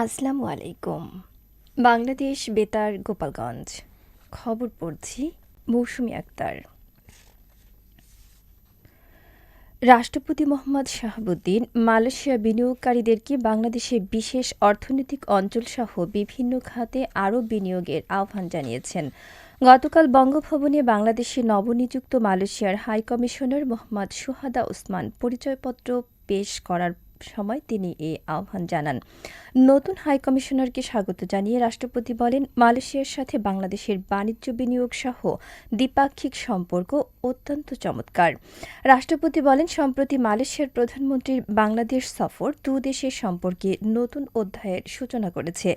আসসালামু আলাইকুম। বাংলাদেশ বেতার, গোপালগঞ্জ। খবর পড়ছি মৌসুমি আক্তার। রাষ্ট্রপতি মোহাম্মদ শাহাবুদ্দিন মালয়েশিয়া বিনিয়োগকারীদেরকে বাংলাদেশে বিশেষ অর্থনৈতিক অঞ্চলসহ বিভিন্ন খাতে আরও বিনিয়োগের আহ্বান জানিয়েছেন। গতকাল বঙ্গভবনে বাংলাদেশে নবনিযুক্ত মালয়েশিয়ার হাইকমিশনার মোহাম্মদ সুহাদা ওসমান পরিচয়পত্র পেশ করার সময় তিনি এ আহ্বান জানান। নতুন হাইকমিশনারকে স্বাগত জানিয়ে রাষ্ট্রপতি বলেন, মালয়েশিয়ার সাথে বাংলাদেশের বাণিজ্য বিনিয়োগ সহ দ্বিপাক্ষিক সম্পর্ক অত্যন্ত চমৎকার। রাষ্ট্রপতি বলেন, সম্প্রতি মালয়েশিয়ার প্রধানমন্ত্রীর বাংলাদেশ সফর দু দেশের সম্পর্কে নতুন অধ্যায়ের সূচনা করেছে।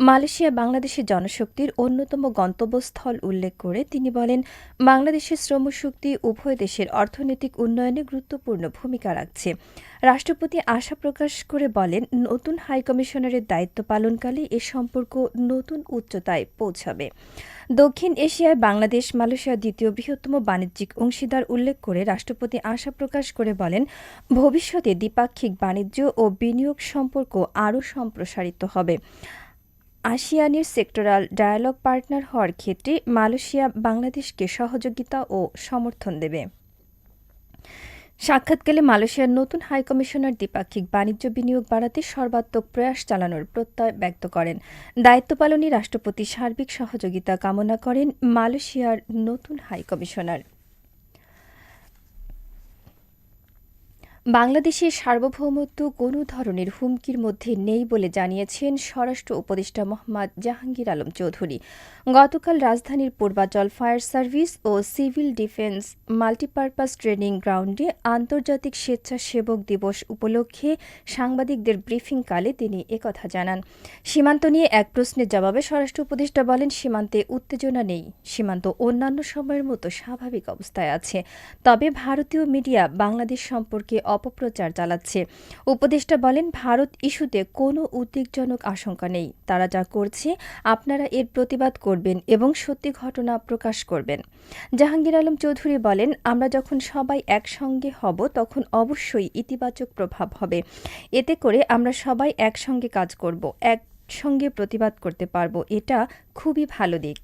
মালয়েশিয়া বাংলাদেশের জনশক্তির অন্যতম গন্তব্যস্থল উল্লেখ করে তিনি বলেন, বাংলাদেশের শ্রমশক্তি উভয় দেশের অর্থনৈতিক উন্নয়নে গুরুত্বপূর্ণ ভূমিকা রাখছে। রাষ্ট্রপতি আশা প্রকাশ করে বলেন, নতুন হাইকমিশনারের দায়িত্ব পালনকালে এ সম্পর্ক নতুন উচ্চতায় পৌঁছাবে। দক্ষিণ এশিয়ায় বাংলাদেশ, মালয়েশিয়ার দ্বিতীয় বৃহত্তম বাণিজ্যিক অংশীদার উল্লেখ করে রাষ্ট্রপতি আশা প্রকাশ করে বলেন, ভবিষ্যতে দ্বিপাক্ষিক বাণিজ্য ও বিনিয়োগ সম্পর্ক আরও সম্প্রসারিত হবে। আসিয়ানের সেক্টরাল ডায়ালগ পার্টনার হওয়ার ক্ষেত্রে মালয়েশিয়া বাংলাদেশকে সহযোগিতা ও সমর্থন দেবে। সাক্ষাৎকালে মালয়েশিয়ার নতুন হাইকমিশনার দ্বিপাক্ষিক বাণিজ্য বিনিয়োগ বাড়াতে সর্বাত্মক প্রয়াস চালানোর প্রত্যয় ব্যক্ত করেন। দায়িত্ব পালনে রাষ্ট্রপতি সার্বিক সহযোগিতা কামনা করেন মালয়েশিয়ার নতুন হাইকমিশনার বাংলাদেশের সার্বভৌমত্ব কোনো ধরনের হুমকির মধ্যে নেই বলে জানিয়েছেন স্বরাষ্ট্র উপদেষ্টা মোহাম্মদ জাহাঙ্গীর আলম চৌধুরী। গতকাল রাজধানীর পূর্বাচল ফায়ার সার্ভিস ও সিভিল ডিফেন্স মাল্টিপারপাস ট্রেনিং গ্রাউন্ডে আন্তর্জাতিক স্বেচ্ছাসেবক দিবস উপলক্ষে সাংবাদিকদের ব্রিফিংকালে তিনি একথা জানান। সীমান্ত নিয়ে এক প্রশ্নের জবাবে স্বরাষ্ট্র উপদেষ্টা বলেন, সীমান্তে উত্তেজনা নেই। সীমান্ত অন্যান্য সময়ের মতো স্বাভাবিক অবস্থায় আছে। তবে ভারতীয় মিডিয়া বাংলাদেশ সম্পর্কে অপপ্রচার চালাচ্ছে। উপদেষ্টা বলেন, ভারত ইস্যুতে কোনো উদ্বেগজনক আশঙ্কা নেই। তারা যা করছে, আপনারা এর প্রতিবাদ করবেন এবং সত্যি ঘটনা প্রকাশ করবেন। জাহাঙ্গীর আলম চৌধুরী বলেন, আমরা যখন সবাই একসঙ্গে হব, তখন অবশ্যই ইতিবাচক প্রভাব হবে। এতে করে আমরা সবাই একসঙ্গে কাজ করব, একসঙ্গে প্রতিবাদ করতে পারব। এটা খুবই ভালো দিক।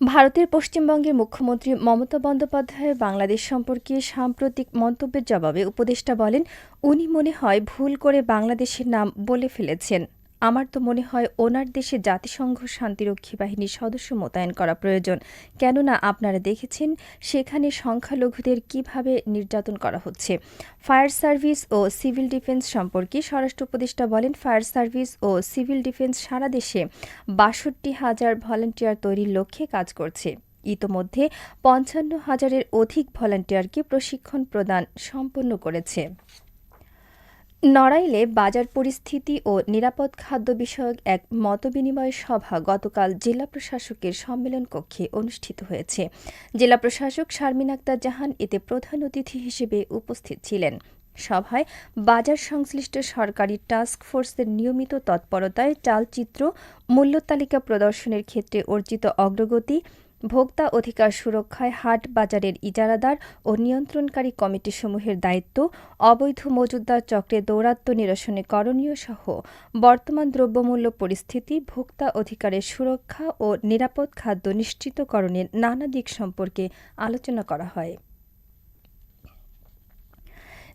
ভারতের পশ্চিমবঙ্গের মুখ্যমন্ত্রী মমতা বন্দ্যোপাধ্যায়ের বাংলাদেশ সম্পর্কে সাম্প্রতিক মন্তব্যের জবাবে উপদেষ্টা বলেন, উনি মনে হয় ভুল করে বাংলাদেশের নাম বলে ফেলেছেন। আমার তো মনে হয় ওনার দেশে জাতিসংঘ শান্তিরক্ষী বাহিনীর সদস্য মোতায়েন করা প্রয়োজন। কেননা আপনারা দেখেছেন, সেখানে সংখ্যালঘুদের কীভাবে নির্যাতন করা হচ্ছে। ফায়ার সার্ভিস ও সিভিল ডিফেন্স সম্পর্কে স্বরাষ্ট্র উপদেষ্টা বলেন, ফায়ার সার্ভিস ও সিভিল ডিফেন্স সারা দেশে বাষট্টি হাজার ভলান্টিয়ার তৈরির লক্ষ্যে কাজ করছে। ইতোমধ্যে পঞ্চান্ন হাজারের অধিক ভলান্টিয়ারকে প্রশিক্ষণ প্রদান সম্পন্ন করেছে। নড়াইলে বাজার পরিস্থিতি ও নিরাপদ খাদ্য বিষয়ক এক মতবিনিময় সভা গতকাল জেলা প্রশাসকের সম্মেলন কক্ষে অনুষ্ঠিত হয়েছে। জেলা প্রশাসক শারমিন আক্তার জাহান এতে প্রধান অতিথি হিসেবে উপস্থিত ছিলেন। সভায় বাজার সংশ্লিষ্ট সরকারি টাস্ক ফোর্সের নিয়মিত তৎপরতায় চালচিত্র মূল্য তালিকা প্রদর্শনের ক্ষেত্রে অর্জিত অগ্রগতি ভোক্তা অধিকার সুরক্ষায় হাট বাজারের ইজারাদার ও নিয়ন্ত্রণকারী কমিটিসমূহের দায়িত্ব, অবৈধ মজুদদার চক্রে দৌরাত্ম্য নিরসনে করণীয় সহ বর্তমান দ্রব্যমূল্য পরিস্থিতি, ভোক্তা অধিকারের সুরক্ষা ও নিরাপদ খাদ্য নিশ্চিতকরণের নানা দিক সম্পর্কে আলোচনা করা হয়।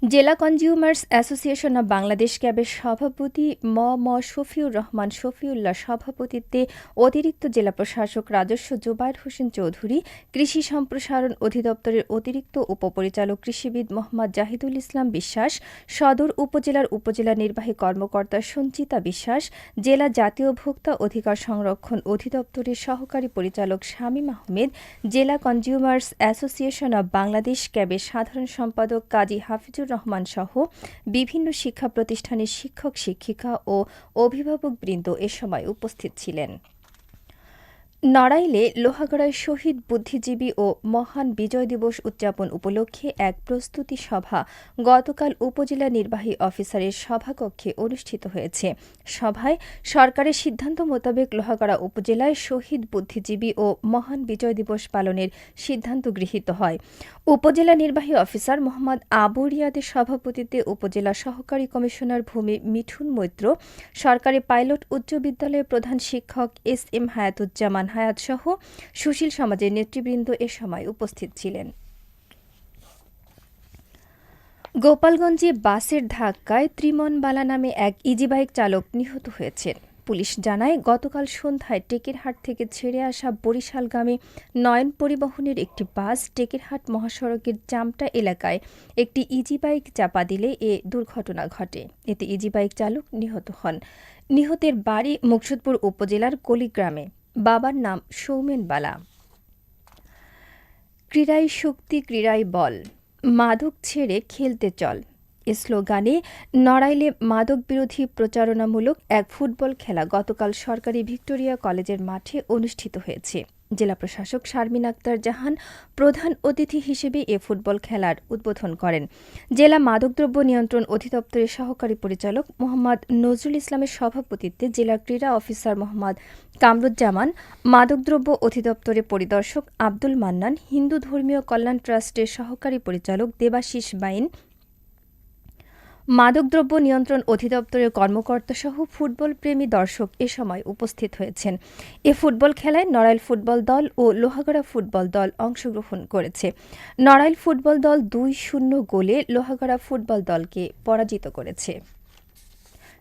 জেলা কনজিউমার্স অ্যাসোসিয়েশন অব বাংলাদেশ ক্যাবের সভাপতি ম ম শফিউর রহমান শফিউল্লাহ সভাপতিত্বে অতিরিক্ত জেলা প্রশাসক রাজস্ব জুবাইর হোসেন চৌধুরী, কৃষি সম্প্রসারণ অধিদপ্তরের অতিরিক্ত উপপরিচালক কৃষিবিদ মোহাম্মদ জাহিদুল ইসলাম বিশ্বাস, সদর উপজেলার উপজেলা নির্বাহী কর্মকর্তা সঞ্চিতা বিশ্বাস, জেলা জাতীয় ভোক্তা অধিকার সংরক্ষণ অধিদপ্তরের সহকারী পরিচালক শামীম আহমেদ, জেলা কনজিউমার্স অ্যাসোসিয়েশন অব বাংলাদেশ ক্যাবের সাধারণ সম্পাদক কাজী হাফিজুর রহমান সহ বিভিন্ন শিক্ষা প্রতিষ্ঠানের শিক্ষক শিক্ষিকা ও অভিভাবকবৃন্দ এ সময় উপস্থিত ছিলেন। নড়াইলে লোহাগড়ায় শহীদ বুদ্ধিজীবী ও মহান বিজয় দিবস উদযাপন উপলক্ষে এক প্রস্তুতি সভা গতকাল উপজেলা নির্বাহী অফিসারের সভাকক্ষে অনুষ্ঠিত হয়েছে। সভায় সরকারের সিদ্ধান্ত মোতাবেক লোহাগড়া উপজেলায় শহীদ বুদ্ধিজীবী ও মহান বিজয় দিবস পালনের সিদ্ধান্ত গৃহীত হয়। উপজেলা নির্বাহী অফিসার মোহাম্মদ আবু রিয়াদের সভাপতিত্বে উপজেলা সহকারী কমিশনার ভূমি মিঠুন মৈত্র, সরকারি পাইলট উচ্চ বিদ্যালয়ের প্রধান শিক্ষক এস এম হায়াতুজ্জামান হায়াত সহ সুশীল সমাজের নেতৃবৃন্দ এ সময় উপস্থিত ছিলেন। গোপালগঞ্জে বাসের ধাক্কায় ত্রিমনবালা নামে এক ইজিবাইক চালক নিহত হয়েছেন। পুলিশ জানায়, গতকাল সন্ধ্যায় টেকেরহাট থেকে ছেড়ে আসা বরিশালগামী নয়ন পরিবহনের একটি বাস টেকেরহাট মহাসড়কের চামটা এলাকায় একটি ইজিবাইক চাপা দিলে এ দুর্ঘটনা ঘটে। এতে ইজিবাইক চালক নিহত হন। নিহতের বাড়ি মুকসুদপুর উপজেলার কলিগ্রামে। বাবার নাম সৌমেন বালা। ক্রীড়াই শক্তি ক্রীড়াই বল। মাদক ছেড়ে খেলতে চল। এ স্লোগানে নড়াইলে মাদক বিরোধী প্রচারণামূলক এক ফুটবল খেলা গতকাল সরকারি ভিক্টোরিয়া কলেজের মাঠে অনুষ্ঠিত হয়েছে। জেলা প্রশাসক শারমিন আক্তার জাহান প্রধান অতিথি হিসেবে এ ফুটবল খেলার উদ্বোধন করেন। জেলা মাদকদ্রব্য নিয়ন্ত্রণ অধিদপ্তরের সহকারী পরিচালক মোহাম্মদ নজরুল ইসলামের সভাপতিত্বে জেলা ক্রীড়া অফিসার মোহাম্মদ কামরুজ্জামান, মাদকদ্রব্য অধিদপ্তরের পরিদর্শক আব্দুল মান্নান, হিন্দু ধর্মীয় কল্যাণ ট্রাস্টের সহকারী পরিচালক দেবাশিস বাইন মাদকদ্রব্য নিয়ন্ত্রণ অধিদপ্তরের কর্মকর্তা সহ ফুটবল প্রেমী দর্শক এ সময় উপস্থিত হয়েছেন। এ ফুটবল খেলায় নড়াইল ফুটবল দল ও লোহাগড়া ফুটবল দল অংশগ্রহণ করেছে। নড়াইল ফুটবল দল দুই শূন্য গোলে লোহাগড়া ফুটবল দলকে পরাজিত করেছে।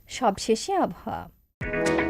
সবশেষে আবহাওয়া।